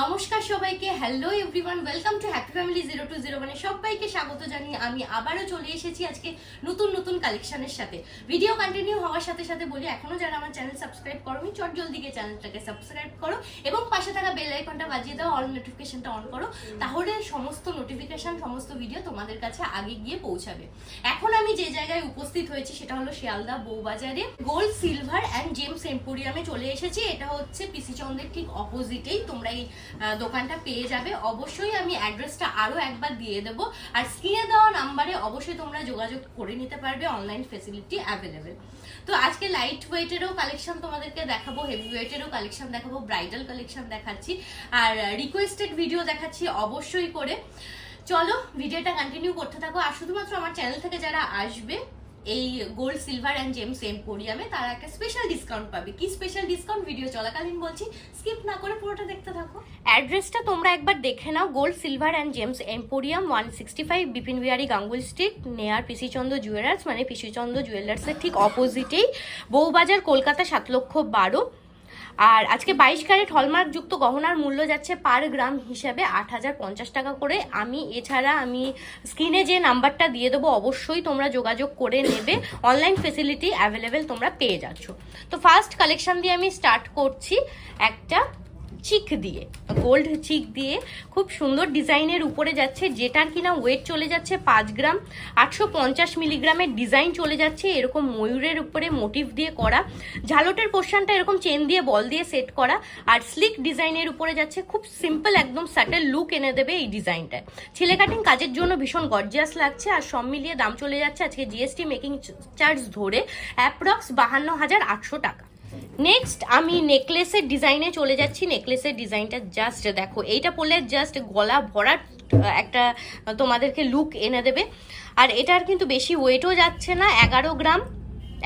নমস্কার সবাইকে hello everyone welcome to Happy Family zero two zero মানে সবাইকে স্বাগত জানিয়ে আমি আবারও চলে এসেছি আজকে নতুন নতুন কালেকশনের সাথে। ভিডিও কন্টিনিউ হওয়ার সাথে সাথে বলি, এখনও যারা আমার চ্যানেল সাবস্ক্রাইব করো আমি চট জলদি গিয়ে চ্যানেলটাকে সাবস্ক্রাইব করো এবং পাশে থাকা বেল আইকনটা বাজিয়ে দাও অল নোটিফিকেশনটা অন করো, তাহলে সমস্ত নোটিফিকেশন সমস্ত ভিডিও তোমাদের কাছে আগে গিয়ে পৌঁছাবে। এখন আমি যে জায়গায় উপস্থিত হয়েছি, সেটা হলো শিয়ালদা বউবাজারে গোল্ড সিলভার অ্যান্ড জেমস এম্পোরিয়ামে চলে এসেছি। এটা হচ্ছে পিসি চন্দ্রের ঠিক অপোজিটেই তোমরা এই দোকানটা পেয়ে যাবে। অবশ্যই আমি অ্যাড্রেসটা আরও একবার দিয়ে দেবো। আর স্ক্রিনে দেওয়া নাম্বারে অবশ্যই তোমরা যোগাযোগ করে নিতে পারবে অনলাইন ফেসিলিটি অ্যাভেলেবেল তো আজকে লাইট ওয়েটেরও কালেকশন তোমাদেরকে দেখাবো হেভি ওয়েটেরও কালেকশন দেখাবো ব্রাইডাল কালেকশন দেখাচ্ছি, আর রিকোয়েস্টেড ভিডিও দেখাচ্ছি অবশ্যই করে। চলো ভিডিওটা কন্টিনিউ করতে থাকো। আর শুধুমাত্র আমার চ্যানেল থেকে যারা আসবে এই গোল্ড সিলভার অ্যান্ড জেমস এম্পোরিয়ামে তারা একটা স্পেশাল ডিসকাউন্ট পাবে। কি স্পেশাল ডিসকাউন্ট ভিডিও চলাকালীন বলছি। স্কিপ না করে পুরোটা দেখতে থাকো। অ্যাড্রেসটা তোমরা একবার দেখে নাও। Gold silver and James emporium one sixty five Bipin Bihari, Ganguly street নেয়ার পিসিচন্দ্র জুয়েলার্স মানে পিসিচন্দ্র জুয়েলার্সের ঠিক অপোজিটেই বউবাজার, কলকাতা, সাত লক্ষ বারো। আর আজকে বাইশ ক্যারেট হলমার্ক যুক্ত গহনার মূল্য যাচ্ছে পার গ্রাম হিসাবে আট হাজার পঞ্চাশ টাকা করে। আমি এছাড়া আমি স্ক্রিনে যে নাম্বারটা দিয়ে দেবো, অবশ্যই তোমরা যোগাযোগ করে নেবে। অনলাইন ফেসিলিটি অ্যাভেলেবেল তোমরা পেয়ে যাচ্ছ। তো ফার্স্ট কালেকশন দিয়ে আমি স্টার্ট করছি। একটা চিক দিয়ে গোল্ড চিক দিয়ে খুব সুন্দর ডিজাইনের উপরে যাচ্ছে, যেটার কিনা ওয়েট চলে যাচ্ছে পাঁচ গ্রাম, আটশো পঞ্চাশ মিলিগ্রামের ডিজাইন চলে যাচ্ছে, এরকম ময়ূরের উপরে মোটিভ দিয়ে করা। ঝালটের পোর্শনটা এরকম চেন দিয়ে বল দিয়ে সেট করা, আর স্লিক ডিজাইনের উপরে যাচ্ছে খুব সিম্পল একদম স্যাটেল লুক এনে দেবে এই ডিজাইনটায় ছেলে কাটিং কাজের জন্য ভীষণ গর্জিয়াস লাগছে, আর সব মিলিয়ে দাম চলে যাচ্ছে আজকে জিএসটি মেকিং চার্জ ধরে অ্যাপ্রক্স বাহান্ন হাজার আটশো টাকা। নেক্সট আমি নেকলেসের ডিজাইনে চলে যাচ্ছি। নেকলেসের ডিজাইনটা জাস্ট দেখো, এইটা পরলে জাস্ট গলা ভরা একটা তোমাদেরকে লুক এনে দেবে। আর এটার কিন্তু বেশি ওয়েটও যাচ্ছে না, এগারো গ্রাম।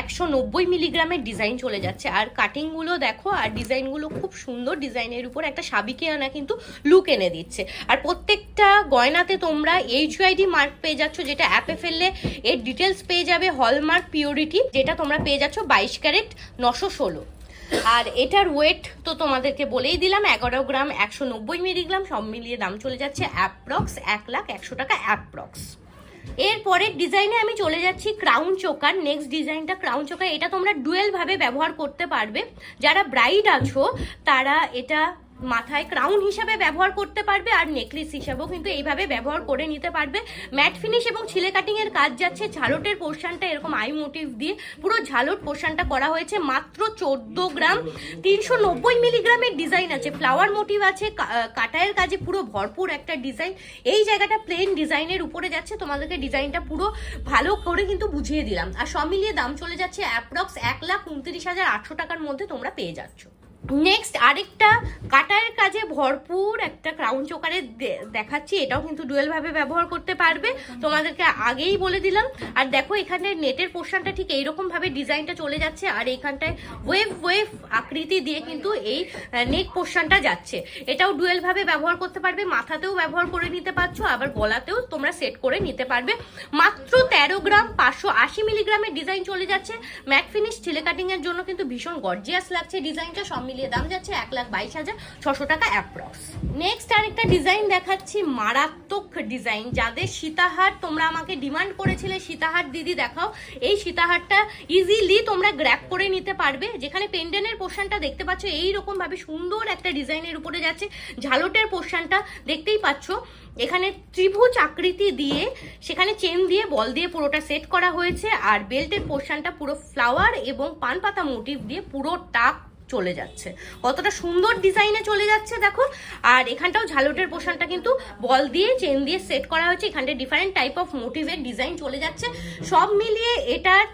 একশো নব্বই মিলিগ্রামের ডিজাইন চলে যাচ্ছে। আর কাটিংগুলো দেখো, আর ডিজাইনগুলো খুব সুন্দর ডিজাইনের উপর একটা সাবিকে আনা কিন্তু লুক এনে দিচ্ছে। আর প্রত্যেকটা গয়নাতে তোমরা এইচ আইডি মার্ক পেয়ে যাচ্ছ, যেটা অ্যাপে ফেললে এর ডিটেলস পেয়ে যাবে হলমার্ক পিওরিটি যেটা তোমরা পেয়ে যাচ্ছ বাইশ ক্যারেট নশো ষোলো। আর এটার ওয়েট তো তোমাদেরকে বলেই দিলাম, এগারো গ্রাম একশো নব্বই মিলিগ্রাম, সব মিলিয়ে দাম চলে যাচ্ছে অ্যাপ্রক্স এক লাখ একশো টাকা অ্যাপ্রক্স এরপরের ডিজাইনে আমি চলে যাচ্ছি ক্রাউন চোকার। নেক্সট ডিজাইনটা ক্রাউন চোকার, এটা তোমরা ডুয়েলভাবে ব্যবহার করতে পারবে। যারা ব্রাইড আছো, তারা এটা মাথায় ক্রাউন হিসাবে ব্যবহার করতে পারবে আর নেকলেস হিসাবেও কিন্তু এইভাবে ব্যবহার করে নিতে পারবে। ম্যাট ফিনিশ এবং ছিলে কাটিং এর কাজ যাচ্ছে। ঝালটের পোর্শনটা এরকম আই মোটিভ দিয়ে পুরো ঝালট পোর্শনটা করা হয়েছে। মাত্র চোদ্দ গ্রাম, তিনশো নব্বই মিলিগ্রামের ডিজাইন আছে। ফ্লাওয়ার মোটিভ আছে কাটায়ের কাজে পুরো ভরপুর একটা ডিজাইন এই জায়গাটা প্লেন ডিজাইনের উপরে যাচ্ছে। তোমাদেরকে ডিজাইনটা পুরো ভালো করে কিন্তু বুঝিয়ে দিলাম। আর সব মিলিয়ে দাম চলে যাচ্ছে অ্যাপ্রক্স এক লাখ উনত্রিশ হাজার আটশো টাকার মধ্যে তোমরা পেয়ে যাচ্ছ। নেক্সট আরেকটা কাটার কাজে ভরপুর একটা ক্রাউন চোকারে দেখাচ্ছি। এটাও কিন্তু ডুয়েল ভাবে ব্যবহার করতে পারবে। তোমাদেরকে আগেই বলে দিলাম। আর দেখো, এখানে নেটের পোর্শনটা ঠিক এইরকম ভাবে ডিজাইনটা চলে যাচ্ছে। আর এইখানটায় ওয়েভ ওয়েভ আকৃতি দিয়ে কিন্তু এই নেক পোর্শনটা যাচ্ছে। এটাও ডুয়েল ভাবে ব্যবহার করতে পারবে। মাথাতেও ব্যবহার করে নিতে পারছ, আবার গলাতেও তোমরা সেট করে নিতে পারবে। মাত্র তেরো গ্রাম পাঁচশো আশি মিলিগ্রামের ডিজাইন চলে যাচ্ছে। ম্যাক ফিনিশ ছিলে কাটিং এর জন্য কিন্তু ভীষণ গর্জিয়াস লাগছে। ডিজাইনটা সব মিলিয়ে দাম যাচ্ছে এক লাখ বাইশ হাজার ছশো টাকা অ্যাপ্রক্স নেক্সট আরেকটা ডিজাইন দেখাচ্ছি, মারাত্মক ডিজাইন যাদের সীতাহার তোমরা আমাকে ডিমান্ড করেছিলে, সীতাহার দিদি দেখাও, এই সীতাহারটা ইজিলি তোমরা গ্র্যাপ করে নিতে পারবে। যেখানে পেন্ডেনের পোর্শনটা দেখতে পাচ্ছ এইরকম ভাবে সুন্দর একটা ডিজাইনের উপরে যাচ্ছে। ঝালটের পোর্শনটা দেখতেই পাচ্ছ। এখানে ত্রিভুজ আকৃতি দিয়ে, সেখানে চেন দিয়ে বল দিয়ে পুরোটা সেট করা হয়েছে। আর বেল্টের পোর্শনটা পুরো ফ্লাওয়ার এবং পান পাতা মোটিভ দিয়ে পুরো টাক চলে যাচ্ছে। কতটা সুন্দর ডিজাইনে চলে যাচ্ছে দেখো আর এখানটাও ঝালটের পোর্শনটা কিন্তু বল দিয়ে চেন দিয়ে সেট করা হয়েছে। এখানটা ডিফারেন্ট টাইপ অফ মোটিভের ডিজাইন চলে যাচ্ছে। সব মিলিয়ে এটার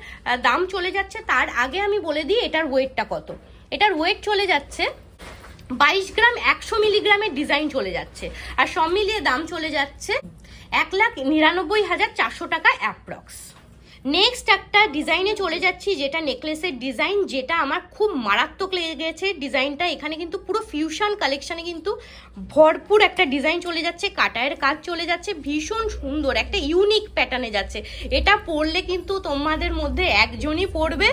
দাম চলে যাচ্ছে। তার আগে আমি বলে দিই, এটার ওয়েটটা কত। এটার ওয়েট চলে যাচ্ছে, বাইশ গ্রাম একশো মিলিগ্রামের ডিজাইন চলে যাচ্ছে। আর সব মিলিয়ে দাম চলে যাচ্ছে এক লাখ নিরানব্বই হাজার চারশো টাকা অ্যাপ্রক্স নেক্সট একটা ডিজাইনে চলে যাচ্ছি, যেটা নেকলেসের ডিজাইন যেটা আমার খুব মারাত্মক লেগেছে ডিজাইনটা এখানে কিন্তু পুরো ফিউশন কালেকশানে কিন্তু ভরপুর একটা ডিজাইন চলে যাচ্ছে কাটায়ের কাজ চলে যাচ্ছে, ভীষণ সুন্দর, একটা ইউনিক প্যাটার্নে যাচ্ছে। এটা পরলে কিন্তু তোমাদের মধ্যে একজনই পরবে,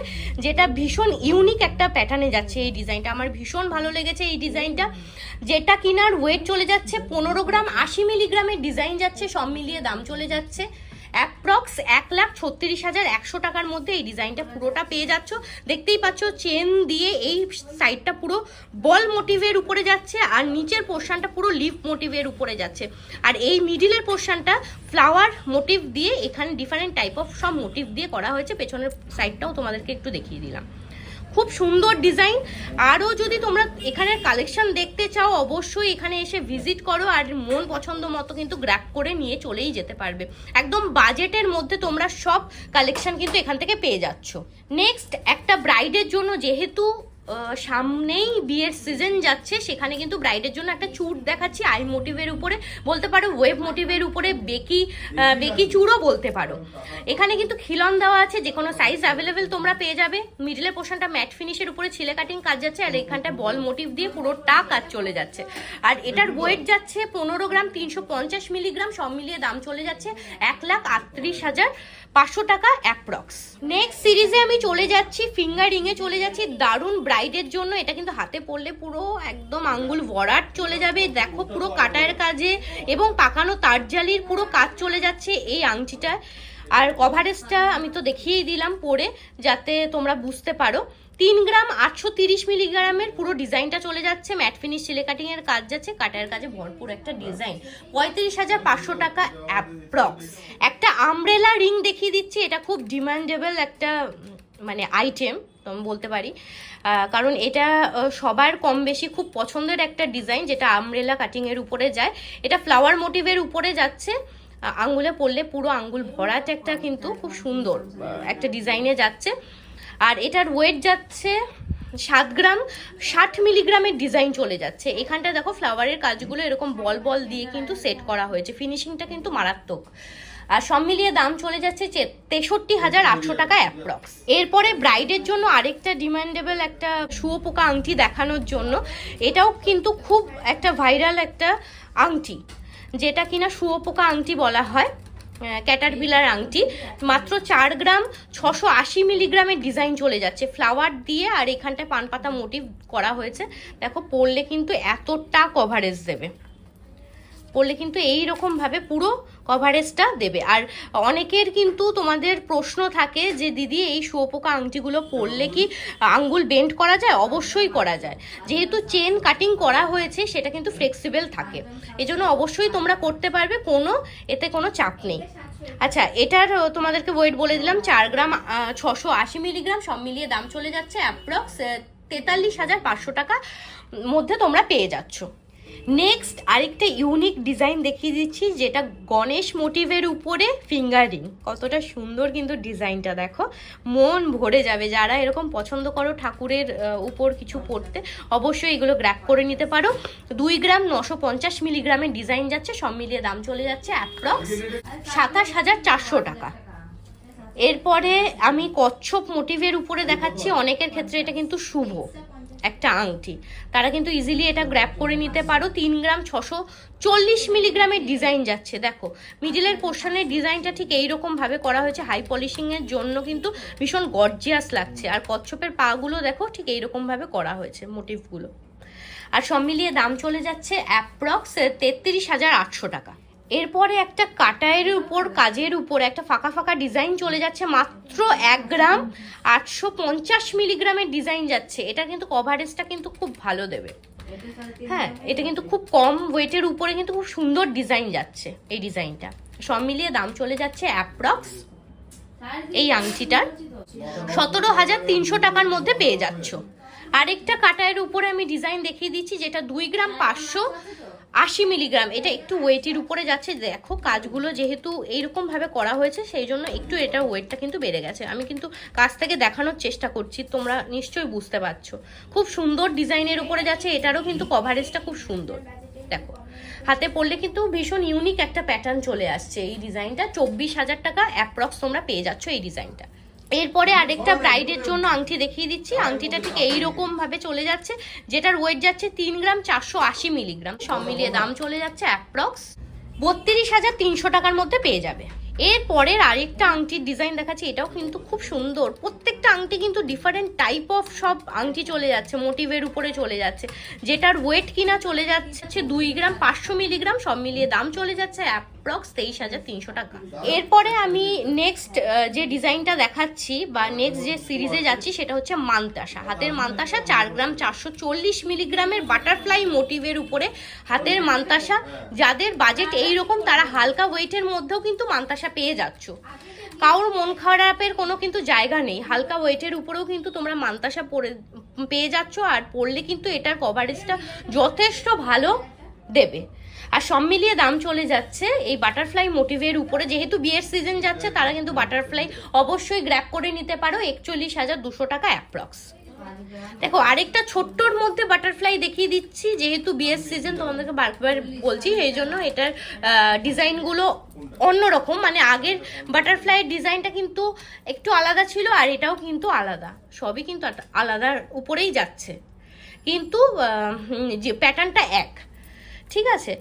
যেটা ভীষণ ইউনিক একটা প্যাটার্নে যাচ্ছে এই ডিজাইনটা আমার ভীষণ ভালো লেগেছে এই ডিজাইনটা যেটা কিনার ওয়েট চলে যাচ্ছে, পনেরো গ্রাম, আশি মিলিগ্রামের ডিজাইন যাচ্ছে, সব মিলিয়ে দাম চলে যাচ্ছে। অ্যাপ্রক্স এক লাখ ছত্রিশ হাজার একশো টাকার মধ্যে এই ডিজাইনটা পুরোটা পেয়ে যাচ্ছ। দেখতেই পাচ্ছ, চেন দিয়ে এই সাইডটা পুরো বল মোটিভের উপরে যাচ্ছে আর নিচের পোর্শনটা পুরো লিফ মোটিভের উপরে যাচ্ছে। আর এই মিডিলের পোর্শনটা ফ্লাওয়ার মোটিভ দিয়ে এখানে ডিফারেন্ট টাইপ অফ সব মোটিভ দিয়ে করা হয়েছে। পেছনের সাইডটাও তোমাদেরকে একটু দেখিয়ে দিলাম। খুব সুন্দর ডিজাইন আরও যদি তোমরা এখানের কালেকশন দেখতে চাও, অবশ্যই এখানে এসে ভিজিট করো আর মন পছন্দ মতো কিন্তু গ্র্যাক করে নিয়ে চলেই যেতে পারবে। একদম বাজেটের মধ্যে তোমরা সব কালেকশন কিন্তু এখান থেকে পেয়ে যাচ্ছ। নেক্সট একটা ব্রাইডের জন্য যেহেতু সামনেই বিয়ের সিজন যাচ্ছে সেখানে কিন্তু ব্রাইডের জন্য একটা চুট দেখাচ্ছি আই মোটিভের উপরে বলতে পারো ওয়েব মোটিভের উপরে বেকি বেকি চুড়ও বলতে পারো। এখানে কিন্তু খিলন দেওয়া আছে যে কোনো সাইজ অ্যাভেলেবেল তোমরা পেয়ে যাবে। মিডলের পোর্শনটা ম্যাট ফিনিশের উপরে ছিলে কাটিং কাজ যাচ্ছে আর এখানটা বল মোটিভ দিয়ে পুরোটা কাজ চলে যাচ্ছে। আর এটার ওয়েট যাচ্ছে পনেরো গ্রাম তিনশো পঞ্চাশ মিলিগ্রাম সব মিলিয়ে দাম চলে যাচ্ছে এক লাখ আটত্রিশ হাজার পাঁচশো টাকা অ্যাপ্রক্স নেক্সট সিরিজে আমি চলে যাচ্ছি ফিঙ্গারিংয়ে চলে যাচ্ছি। দারুণ ব্রাইডের জন্য। এটা কিন্তু হাতে পড়লে পুরো একদম আঙ্গুল ভরাট চলে যাবে। দেখো পুরো কাটায়ের কাজে এবং পাকানো তারজালির পুরো কাজ চলে যাচ্ছে এই আংটিটা আর কভারেজটা আমি তো দেখিয়েই দিলাম পরে, যাতে তোমরা বুঝতে পারো। তিন গ্রাম আটশো তিরিশ মিলিগ্রামের পুরো ডিজাইনটা চলে যাচ্ছে, ম্যাট ফিনিশ সিলে কাটিং এর কাজ যাচ্ছে কাটার কাজে ভরপুর একটা ডিজাইন। পঁয়ত্রিশ হাজার পাঁচশো টাকা অ্যাপ্রক্স একটা আমব্রেলা রিং দেখিয়ে দিচ্ছি, এটা খুব ডিমান্ডেবল একটা মানে আইটেম বলতে পারি। কারণ এটা সবার কম বেশি খুব পছন্দের একটা ডিজাইন যেটা আমব্রেলা কাটিং এর উপরে যায়। এটা ফ্লাওয়ার মোটিভের উপরে যাচ্ছে আঙ্গুলে পড়লে পুরো আঙ্গুল ভরাট একটা কিন্তু খুব সুন্দর একটা ডিজাইনে যাচ্ছে। আর এটার ওয়েট যাচ্ছে সাত গ্রাম, ষাট মিলিগ্রামের ডিজাইন চলে যাচ্ছে। এখানটা দেখো ফ্লাওয়ারের কাজগুলো এরকম বল বল দিয়ে কিন্তু সেট করা হয়েছে। ফিনিশিংটা কিন্তু মারাত্মক। আর সব মিলিয়ে দাম চলে যাচ্ছে তেষট্টি হাজার আটশো টাকা অ্যাপ্রক্স এরপরে ব্রাইডের জন্য আরেকটা ডিমান্ডেবল একটা শুয়োপোকা আংটি দেখানোর জন্য। এটাও কিন্তু খুব একটা ভাইরাল একটা আংটি, যেটা কিনা শুয়োপোকা আংটি বলা হয়। ক্যাটারপিলার আংটি। মাত্র চার গ্রাম, ছশো আশি মিলিগ্রামের ডিজাইন চলে যাচ্ছে। ফ্লাওয়ার দিয়ে আর এখানটায় পানপাতা মোটিভ করা হয়েছে। দেখো, পরলে কিন্তু এতটা কভারেজ দেবে। পরলে কিন্তু এই রকম ভাবে পুরো কভারেজটা দেবে। আর অনেকের কিন্তু তোমাদের প্রশ্ন থাকে যে, দিদি, এই শুয়োপোকা আংটিগুলো পরলে কি আঙ্গুল বেন্ড করা যায়? অবশ্যই করা যায়। যেহেতু চেন কাটিং করা হয়েছে, সেটা কিন্তু ফ্লেক্সিবল থাকে। এজন্য অবশ্যই তোমরা করতে পারবে, কোনো এতে কোনো চাপ নেই। আচ্ছা এটার তোমাদেরকে ওয়েট বলে দিলাম, চার গ্রাম ছশো আশি মিলিগ্রাম সব মিলিয়ে দাম চলে যাচ্ছে অ্যাপ্রক্স তেতাল্লিশ হাজার পাঁচশো টাকা মধ্যে তোমরা পেয়ে যাচ্ছ। নেক্সট আরেকটা ইউনিক ডিজাইন দেখিয়ে দিচ্ছি, যেটা গণেশ মোটিভের উপরে ফিঙ্গারিং কতটা সুন্দর কিন্তু ডিজাইনটা দেখো। মন ভরে যাবে যারা এরকম পছন্দ করো ঠাকুরের উপর কিছু পড়তে, অবশ্যই এগুলো গ্র্যাক করে নিতে পারো। দুই গ্রাম নশো পঞ্চাশ মিলিগ্রামের ডিজাইন যাচ্ছে, সব মিলিয়ে দাম চলে যাচ্ছে অ্যাপ্রক্স সাতাশ হাজার চারশো টাকা। এরপরে আমি কচ্ছপ মোটিভের উপরে দেখাচ্ছি, অনেকের ক্ষেত্রে এটা কিন্তু শুভ। একটা আংটি। তারা কিন্তু ইজিলি এটা গ্র্যাপ করে নিতে পারো। তিন গ্রাম ছশো চল্লিশ মিলিগ্রামের ডিজাইন যাচ্ছে, দেখো। মিডিলের পোর্শনের ডিজাইনটা ঠিক এইরকম ভাবে করা হয়েছে। হাই পলিশিং এর জন্য কিন্তু ভীষণ গর্জিয়াস লাগছে। আর কচ্ছপের পাগুলো দেখো, ঠিক এইরকম ভাবে করা হয়েছে মোটিভগুলো আর সব মিলিয়ে দাম চলে যাচ্ছে অ্যাপ্রক্স তেত্রিশ হাজার আটশো টাকা। এরপরে একটা কাটায়ের উপর, কাজের উপর, একটা ফাঁকা ফাঁকা ডিজাইন চলে যাচ্ছে মাত্র এক গ্রাম। আটশো পঞ্চাশ মিলিগ্রামের ডিজাইন যাচ্ছে। এটা কিন্তু কভারেজটা কিন্তু খুব ভালো দেবে। হ্যাঁ এটা কিন্তু খুব কম ওয়েটের উপরে কিন্তু খুব সুন্দর ডিজাইন যাচ্ছে এই ডিজাইনটা। সব মিলিয়ে দাম চলে যাচ্ছে অ্যাপ্রক্স এই আংটিটার। সতেরো হাজার তিনশো টাকার মধ্যে পেয়ে যাচ্ছ। আরেকটা কাটায়ের উপরে আমি ডিজাইন দেখিয়ে দিচ্ছি, যেটা দুই গ্রাম পাঁচশো আশি মিলিগ্রাম। এটা একটু ওয়েটের উপরে যাচ্ছে। দেখো, কাজগুলো যেহেতু এইরকম ভাবে করা হয়েছে, সেই জন্য একটু এটার ওয়েটটা কিন্তু বেড়ে গেছে। আমি কিন্তু কাজ থেকে দেখানোর চেষ্টা করছি, তোমরা নিশ্চয়ই বুঝতে পারছ। খুব সুন্দর ডিজাইনের উপরে যাচ্ছে, এটারও কিন্তু কভারেজটা খুব সুন্দর। দেখো, হাতে পড়লে কিন্তু ভীষণ ইউনিক একটা প্যাটার্ন চলে আসছে এই ডিজাইনটা চব্বিশ হাজার টাকা অ্যাপ্রক্স তোমরা পেয়ে যাচ্ছ এই ডিজাইনটা এরপরে আরেকটা ব্রাইডের জন্য আংটি দেখিয়ে দিচ্ছি। আংটিটা ঠিক এইরকম ভাবে চলে যাচ্ছে যেটার ওয়েট যাচ্ছে তিন গ্রাম চারশো আশি মিলিগ্রাম সব মিলিয়ে দাম চলে যাচ্ছে অ্যাপ্রক্স বত্রিশ হাজার তিনশো টাকার মধ্যে পেয়ে যাবে। এরপরের আরেকটা আংটির ডিজাইন দেখাচ্ছি এটাও কিন্তু খুব সুন্দর। প্রত্যেকটা আংটি কিন্তু ডিফারেন্ট টাইপ অফ সব আংটি চলে যাচ্ছে মোটিভের উপরে চলে যাচ্ছে। যেটার ওয়েট কিনা চলে যাচ্ছে দুই গ্রাম পাঁচশো মিলিগ্রাম সব মিলিয়ে দাম চলে যাচ্ছে অ্যাপ্রক্স তেইশ হাজার তিনশো টাকা। এরপরে আমি নেক্সট যে ডিজাইনটা দেখাচ্ছি বা নেক্সট যে সিরিজে যাচ্ছি সেটা হচ্ছে মান্তাসা হাতের মান্তাসা চার গ্রাম চারশো চল্লিশ মিলিগ্রামের বাটারফ্লাই মোটিভের উপরে হাতের মান্তাসা যাদের বাজেট এইরকম, তারা হালকা ওয়েটের মধ্যেও কিন্তু মান্তাসা পেয়ে যাচ্ছ। কারোর মন খারাপের কোনো কিন্তু জায়গা নেই। হালকা ওয়েটের উপরেও কিন্তু তোমরা মান্তাসা পরে, পেয়ে যাচ্ছ আর পড়লে কিন্তু এটার কভারেজটা যথেষ্ট ভালো দেবে। আর সব মিলিয়ে দাম চলে যাচ্ছে। এই বাটারফ্লাই মোটিভের উপরে যেহেতু বিয়ের সিজন যাচ্ছে, তারা কিন্তু বাটারফ্লাই অবশ্যই গ্র্যাপ করে নিতে পারো। একচল্লিশ হাজার দুশো টাকা অ্যাপ্রক্স দেখো, আরেকটা ছোট্টর মধ্যে বাটারফ্লাই দেখিয়ে দিচ্ছি। যেহেতু বিয়ের সিজন তোমাদেরকে বারবার বলছি এই জন্য এটার ডিজাইনগুলো অন্যরকম। মানে আগের বাটারফ্লাইয়ের ডিজাইনটা কিন্তু একটু আলাদা ছিল আর এটাও কিন্তু আলাদা। সবই কিন্তু আলাদার উপরেই যাচ্ছে। কিন্তু যে প্যাটার্নটা এক। ঠিক আছে?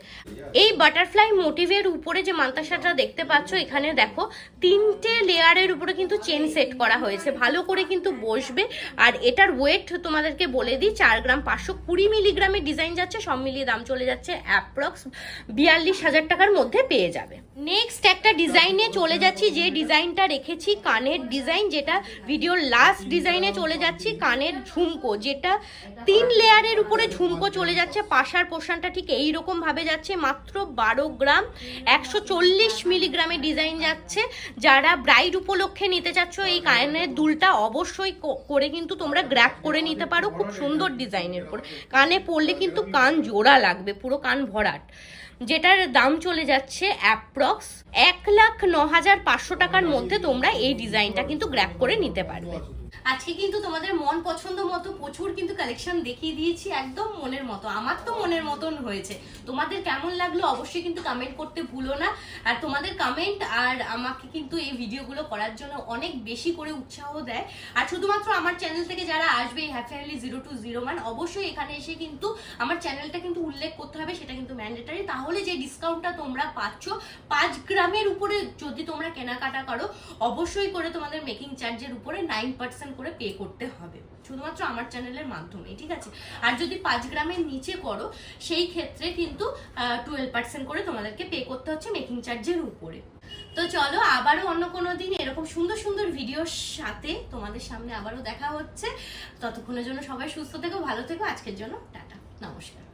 এই বাটারফ্লাই মোটিভের উপরে যে মান্তাসাটা দেখতে পাচ্ছ, এখানে দেখো তিনটে লেয়ারের উপরে কিন্তু চেন সেট করা হয়েছে। ভালো করে কিন্তু বসবে। আর এটার ওয়েট তোমাদেরকে বলে দিই, চার গ্রাম পাঁচশো কুড়ি মিলিগ্রামের ডিজাইন যাচ্ছে, সব মিলিয়ে দাম চলে যাচ্ছে অ্যাপ্রক্স বিয়াল্লিশ হাজার টাকার মধ্যে পেয়ে যাবে। নেক্সট একটা ডিজাইনে চলে যাচ্ছি, যে ডিজাইনটা রেখেছি কানের ডিজাইন যেটা ভিডিওর লাস্ট ডিজাইনে চলে যাচ্ছি, কানের ঝুমকো, যেটা তিন লেয়ারের উপরে ঝুমকো চলে যাচ্ছে, পাশার পোর্শনটা ঠিক এই রকম ভাবে যাচ্ছে, মাত্র বারো গ্রাম, একশো চল্লিশ মিলিগ্রামের ডিজাইন যাচ্ছে। যারা ব্রাইড উপলক্ষে নিতে চাচ্ছ এই কানের দুলটা অবশ্যই করে কিন্তু তোমরা গ্র্যাপ করে নিতে পারো, খুব সুন্দর ডিজাইনের উপর। কানে পরলে কিন্তু কান জোড়া লাগবে, পুরো কান ভরাট। যেটার দাম চলে যাচ্ছে অ্যাপ্রক্স এক লাখ ন হাজার পাঁচশো টাকার মধ্যে তোমরা এই ডিজাইনটা কিন্তু গ্র্যাপ করে নিতে পারবে। আজকে কিন্তু তোমাদের মন পছন্দ মতো প্রচুর কিন্তু কালেকশন দেখিয়ে দিয়েছি একদম মনের মতো, আমার তো মনের মতন হয়েছে। তোমাদের কেমন লাগল অবশ্যই কিন্তু কমেন্ট করতে ভুলো না। আর তোমাদের কমেন্ট আর আমাকে কিন্তু এই ভিডিওগুলো করার জন্য অনেক বেশি করে উৎসাহ দেয়। আর শুধুমাত্র আমার চ্যানেল থেকে যারা আসবে Happy Family zero two zero মান অবশ্যই এখানে এসে কিন্তু আমার চ্যানেলটা কিন্তু উল্লেখ করতে হবে, সেটা কিন্তু ম্যান্ডেটারি তাহলে যে ডিসকাউন্টটা তোমরা পাচ্ছ, পাঁচ গ্রামের উপরে যদি তোমরা কেনাকাটা করো, অবশ্যই করে তোমাদের মেকিং চার্জের উপরে নাইন পার্সেন্ট করে পে করতে হবে। শুধুমাত্র আমার চ্যানেলের মাধ্যমে ঠিক আছে? আর যদি পাঁচ গ্রামের নিচে করো, সেই ক্ষেত্রে কিন্তু টুয়েলভ পার্সেন্ট করে তোমাদেরকে পে করতে হচ্ছে মেকিং চার্জের উপরে। তো চলো, আবারও অন্য কোনো দিন এরকম সুন্দর সুন্দর ভিডিওর সাথে তোমাদের সামনে আবারও দেখা হচ্ছে। ততক্ষণের জন্য সবাই সুস্থ থেকো, ভালো থেকো। আজকের জন্য টাটা, নমস্কার।